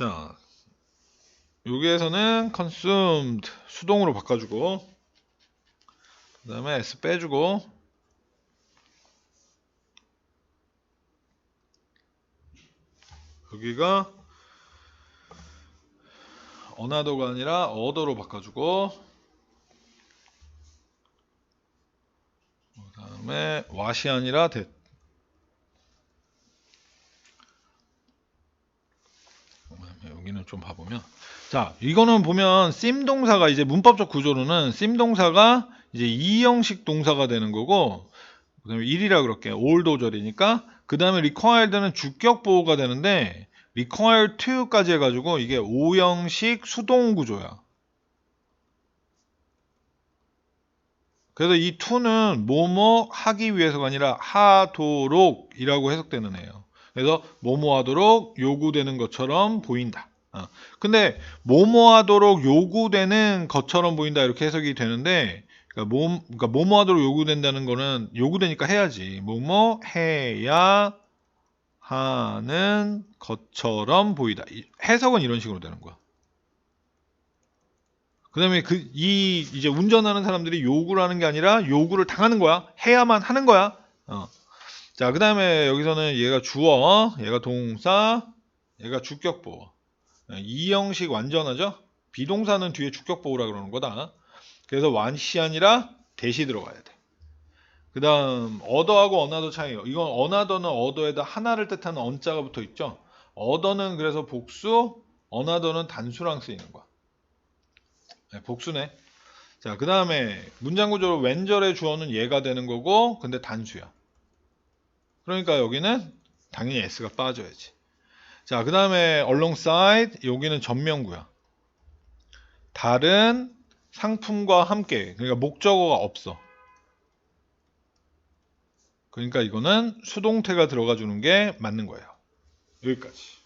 자, 여기에서는 consumed 수동으로 바꿔주고 그 다음에 s 빼주고 여기가 어나더가 아니라 어더로 바꿔주고 그 다음에 왓이 아니라 됐 여기는 좀 봐보면. 자 이거는 보면 심 동사가 이제 문법적 구조로는 심 동사가 이제 이 형식 동사가 되는 거고 그다음에 1이라 그럴게 올 도절이니까. 그 다음에 required는 주격 보호가 되는데 require to까지 해가지고 이게 5형식 수동 구조야. 그래서 이 to는 뭐뭐 하기 위해서가 아니라 하도록 이라고 해석되는 애예요. 그래서 뭐뭐 하도록 요구되는 것처럼 보인다. 어. 근데 뭐뭐 하도록 요구되는 것처럼 보인다 이렇게 해석이 되는데 그러니까 뭐 그러니까 뭐뭐 하도록 요구된다는 거는 요구되니까 해야지. 뭐뭐 해야 하는 것처럼 보이다. 이- 해석은 이런 식으로 되는 거야. 그다음에 그 이 이제 운전하는 사람들이 요구를 하는 게 아니라 요구를 당하는 거야. 해야만 하는 거야. 어. 자, 그 다음에 여기서는 얘가 주어, 얘가 동사, 얘가 주격보호. 이 형식 완전하죠? 비동사는 뒤에 주격보호라 그러는 거다. 그래서 완시 아니라 대시 들어가야 돼. 그 다음, 어더하고 어나더 차이요. 이건 어나더는 어더에다 하나를 뜻하는 언자가 붙어 있죠? 어더는 그래서 복수, 어나더는 단수랑 쓰이는 거야. 네, 복수네. 자, 그 다음에 문장 구조로 왼절의 주어는 얘가 되는 거고, 근데 단수야. 그러니까 여기는 당연히 s가 빠져야지. 자, 그 다음에 alongside 여기는 전명구야. 다른 상품과 함께 그러니까 목적어가 없어. 그러니까 이거는 수동태가 들어가 주는 게 맞는 거예요. 여기까지.